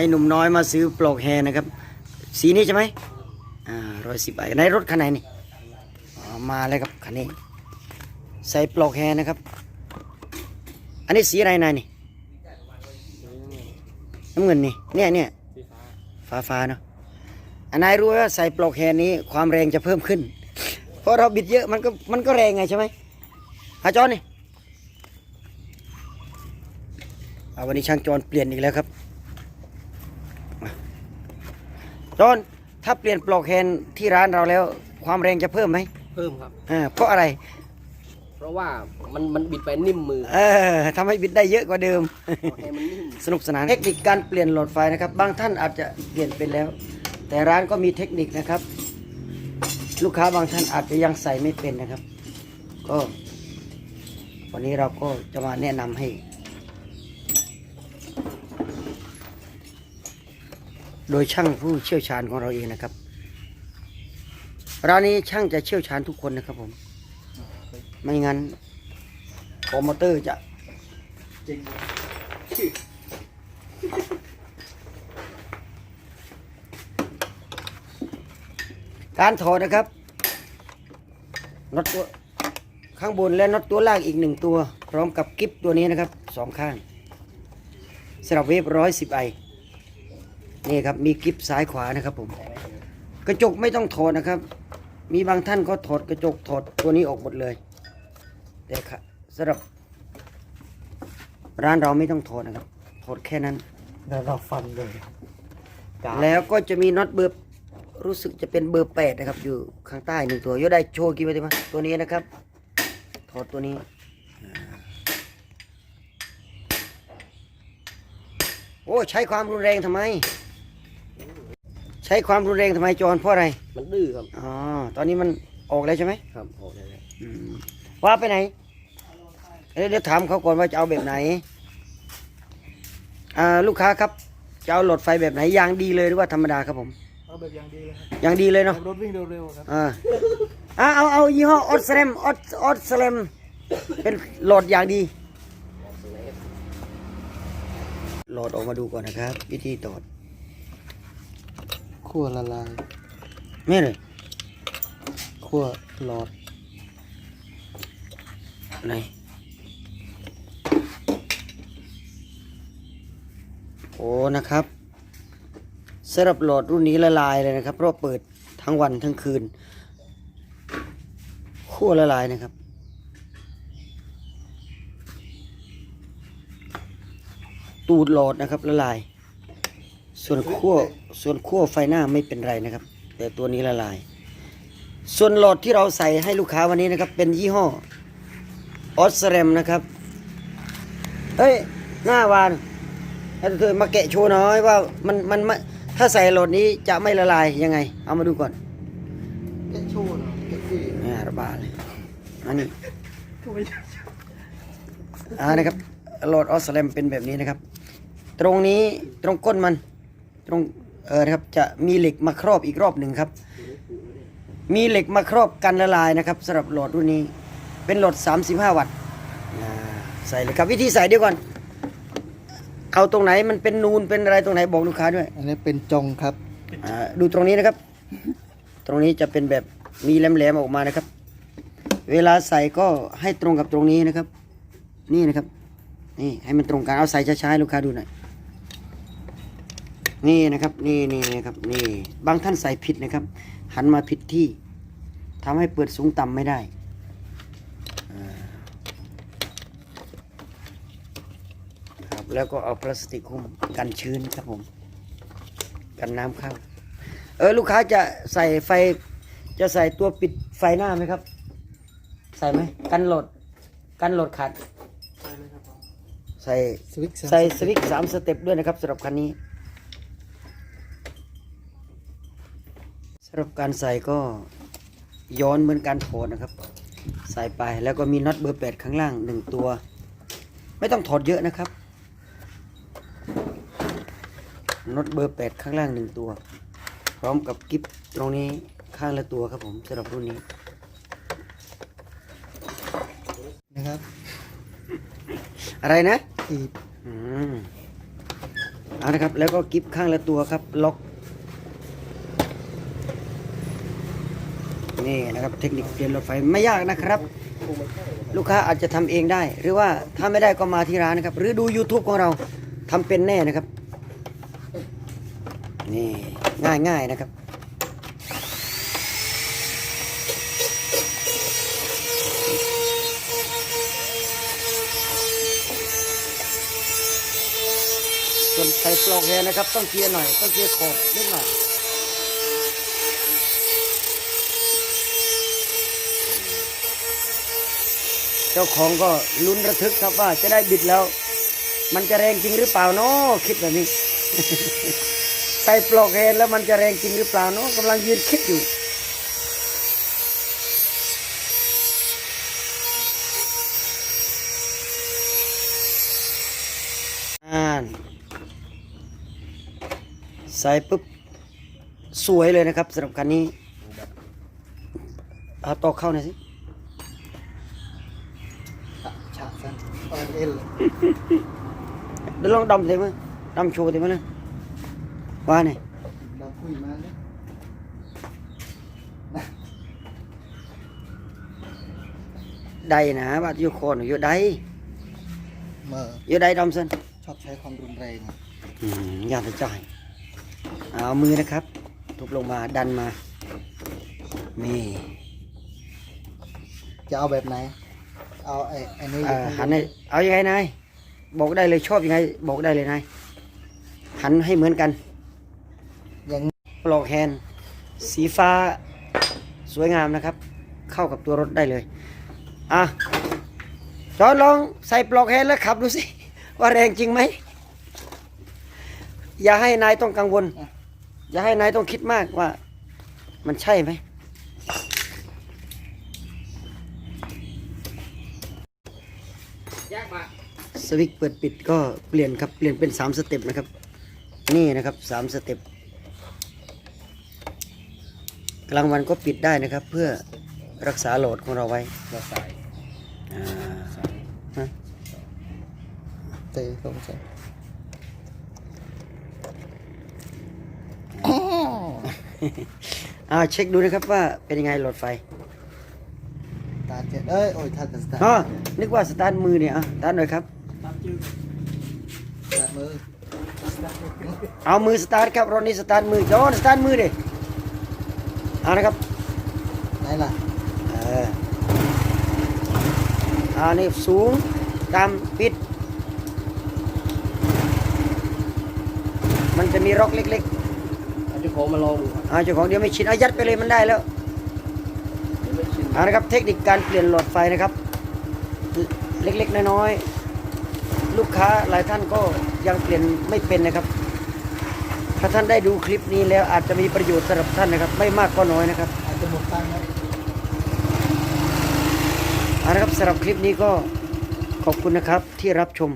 ให้หนุ่มน้อยมาซื้อปลอกแฮนะครับ สีนี้ใช่ไหมอ่าร้อยสิบใบาทในรถคันไหนนี่มาเลยครับคันนี้ ใส่ปลอกแฮนะครับ อันนี้สีอะไรนายนี่น้ำเงินนี่เนี่ยเนี่ยฟ้าฟ้าเนาะอันนายรู้ว่าใส่ปลอกแฮนี้ความแรงจะเพิ่มขึ้น เพราะเราบิดเยอะมันก็มันก็แรงไงใช่ไหมอาจอนนี่วันนี้ช่างจอนเปลี่ยนอีกแล้วครับมา จอนถ้าเปลี่ยนปลอกแฮนที่ร้านเราแล้ว ความแรงจะเพิ่มไหมเพิ่มครับ อ่าเพราะอะไร เพราะว่ามันมันบิดไปนิ่มมือเออทำให้บิดได้เยอะกว่าเดิมให้มันนิ่ม สนุกสนานเทคนิคการเปลี่ยนหลอดไฟนะครับ บางท่านอาจจะเปลี่ยนเป็นแล้ว แต่ร้านก็มีเทคนิคนะครับ ลูกค้าบางท่านอาจจะยังใส่ไม่เป็นนะครับ ก็ วันนี้เราก็จะมาแนะนำให้ โดยช่างผู้เชี่ยวชาญของเราเองนะครับร้านนี้ช่างจะเชี่ยวชาญทุกคนนะครับผม ไม่งั้นโปรโมเตอร์จะจริงการถอดนะครับน็อตตัวข้างบนและน็อตตัวล่างอีกหนึ่งตัว พร้อมกับกิฟตัวนี้นะครับสองข้างสำหรับเวฟร้อยสิบไอ นี่ครับมีกิฟซ้ายขวานะครับผม กระจกไม่ต้องถอดนะครับ มีบางท่านก็ถอดกระจกถอดตัวนี้ออกหมดเลยแต่ค่ะสำหรับ ร้านเราไม่ต้องถอดนะครับถอดแค่นั้น แล้วเราฟันเลยแล้วก็จะมีน็อตเบอร์รู้สึกจะเป็นเบอร์แปดนะครับ อยู่ข้างใต้หนึ่งตัวโยได้โชว์กี่ไปได้ไหมตัวนี้นะครับ ถอดตัวนี้อ่าโอ้ ใช้ความรุนแรงทำไมใช้ความรุนแรงทำไมจอนเพราะอะไร มันดื้อครับ อ๋อ ตอนนี้มันออกแล้วใช่ไหมครับโอ้ได้เลยอืมว่าไปไหนเอ้ยเดี๋ยวถามเขาก่อนว่าจะเอาแบบไหน อ่า ลูกค้าครับจะเอาหลอดไฟแบบไหนยางดีเลยหรือว่าธรรมดาครับผม เอาแบบอย่างดีเลยครับยางดีเลยเนาะรถวิ่งเร็วๆครับ อ่าอ่าเอาเอายี่ห้อออสแลมออสออสแลมเป็นโหลดอย่างดีโหลดออกมาดูก่อนนะครับ วิธีตอด ขั้วละลายไม่เลยขั้วหลอดไหนโอ้นะครับสำหรับโหลดรุ่นนี้ละลายเลยนะครับ เพราะเปิดทั้งวันทั้งคืนขั้วละลายนะครับตูดหลอดนะครับละลาย ส่วนขั้วส่วนขั้วไฟหน้าไม่เป็นไรนะครับ แต่ตัวนี้ละลาย ส่วนโหลดที่เราใส่ให้ลูกค้าวันนี้นะครับ เป็นยี่ห้อออสเรมนะครับเฮ้ยหน้าวานให้เธอมาแกะโชว์หน่อยว่ามันมันมันถ้าใส่โหลดนี้จะไม่ละลายยังไง เอามาดูก่อนแกะโชว์เหรอแกะที่นี่ระบาดเลยอันนี้อ่านะครับโหลดออสเรมเป็นแบบนี้นะครับ ตรงนี้ตรงก้นมัน ตรงเออนะครับจะมีเหล็กมาครอบอีกรอบหนึ่งครับ มีเหล็กมาครอบกันละลายนะครับสำหรับโหลดรุ่นนี้ เป็นโหลด35 วัตต์อ่าใส่เลยครับวิธีใส่เดี๋ยวก่อนเอาตรงไหนมันเป็นนูนเป็นอะไรตรงไหนบอกลูกค้าด้วย อันนี้เป็นจงครับอ่าดูตรงนี้นะครับ ตรงนี้จะเป็นแบบมีแหลมๆออกมานะครับ เวลาใส่ก็ให้ตรงกับตรงนี้นะครับ นี่นะครับ นี่ให้มันตรงกันเอาใส่ช้าๆให้ลูกค้าดูหน่อย นี่นะครับ นี่นี่นะครับ นี่ บางท่านใส่ผิดนะครับ หันมาผิดที่ทำให้เปิดสูงต่ำไม่ได้อ่าครับ แล้วก็เอาพลาสติกหุ้มกันชื้นครับผม กันน้ำเข้า เออ ลูกค้าจะใส่ไฟ จะใส่ตัวปิดไฟหน้าไหมครับ ใส่ไหม กันโหลด กันโหลดขาดใช่เลยครับผมใส่สวิตช์ใส่สวิตช์สามสเต็ปด้วยนะครับสำหรับคันนี้ สำหรับการใส่ก็ย้อนเหมือนการถอดนะครับ ใส่ไปแล้วก็มีน็อตเบอร์แปดข้างล่างหนึ่งตัว ไม่ต้องถอดเยอะนะครับน็อตเบอร์แปดข้างล่างหนึ่งตัว พร้อมกับกิฟตรงนี้ข้างละตัวครับผมสำหรับรุ่นนี้นะครับ อะไรนะอีบอืมเอานะครับ แล้วก็กิฟข้างละตัวครับ ล็อก นี่นะครับเทคนิคเปลี่ยนรถไฟไม่ยากนะครับ ลูกค้าอาจจะทำเองได้ หรือว่าถ้าไม่ได้ก็มาที่ร้านนะครับ หรือดู YouTube ของเราทำเป็นแน่นะครับ นี่ง่ายง่ายนะครับ ส่วนใส่ปลอกแฮนะครับ ต้องเคลียร์หน่อย ต้องเคลียร์ขอบนิดหน่อย เจ้าของก็ลุ้นระทึกครับว่าจะได้บิดแล้ว มันจะแรงจริงหรือเปล่าเนาะคิดแบบนี้ ใส่ปลอกแฮนแล้วมันจะแรงจริงหรือเปล่าเนาะกำลังยืนคิดอยู่อ่านใส่ปุ๊บสวยเลยนะครับสำหรับคันนี้เอาตอกเข้าหน่อยสิ ฉาก สั้นเออเอลเดี๋ยวลองดำเลยมั้ยดำโชว์เลยมั้ยนะว่าเนี่ยเราคุยมาเนี่ยได้นะบาดอยู่โคนอยู่ได้เมื่ออยู่ได้ดำสันชอบใช้ความรุนแรงอืมอย่าไปจ่ายเอามือนะครับ ทุบลงมาดันมานี่จะเอาแบบไหน เอาไอ้ไอ้นี่เอ่อหันให้เอายังไงนายบอกได้เลยชอบยังไง บอกได้เลยนายหันให้เหมือนกันอย่างปลอกแฮนด์สีฟ้าสวยงามนะครับ เข้ากับตัวรถได้เลย อะจอนลองใส่ปลอกแฮนด์แล้วขับดูสิ ว่าแรงจริงไหม อย่าให้นายต้องกังวล อย่าให้นายต้องคิดมากว่า มันใช่ไหม สวิตช์เปิดปิดก็เปลี่ยนครับเปลี่ยนเป็นสามสเต็ปนะครับ นี่นะครับสามสเต็ปกลางวันก็ปิดได้นะครับ เพื่อรักษาโหลดของเราไว้เราใส่อ่าใส่ฮะเตะลงใส่อ่าเช็คดูนะครับว่าเป็นยังไงโหลดไฟตา เจ็ดเอ้ยโอ้ยทัดกับสตาร์อ๋อนึกว่าสตาร์ทมือเนี่ยอะสตาร์ทหน่อยครับ สตาร์ทมือเอามือสตาร์ทครับรถนี้สตาร์ทมือจอนสตาร์ทมือดิเอานะครับไหนล่ะเออเอานี่สูงตามปิด มันจะมีร็อกเล็กเอาเจ้าของมาลองดูครับๆเอาเจ้าของเดี๋ยวไม่ชินเอายัดไปเลยมันได้แล้ว เดี๋ยวไม่ชินเอานะครับเทคนิคการเปลี่ยนหลอดไฟนะครับ เล็กๆ น้อยๆ ลูกค้าหลายท่านก็ยังเปลี่ยนไม่เป็นนะครับ ถ้าท่านได้ดูคลิปนี้แล้วอาจจะมีประโยชน์สำหรับท่านนะครับ ไม่มากก็น้อยนะครับอาจจะหมดตังค์นะเอาละครับสำหรับคลิปนี้ก็ขอบคุณนะครับที่รับชม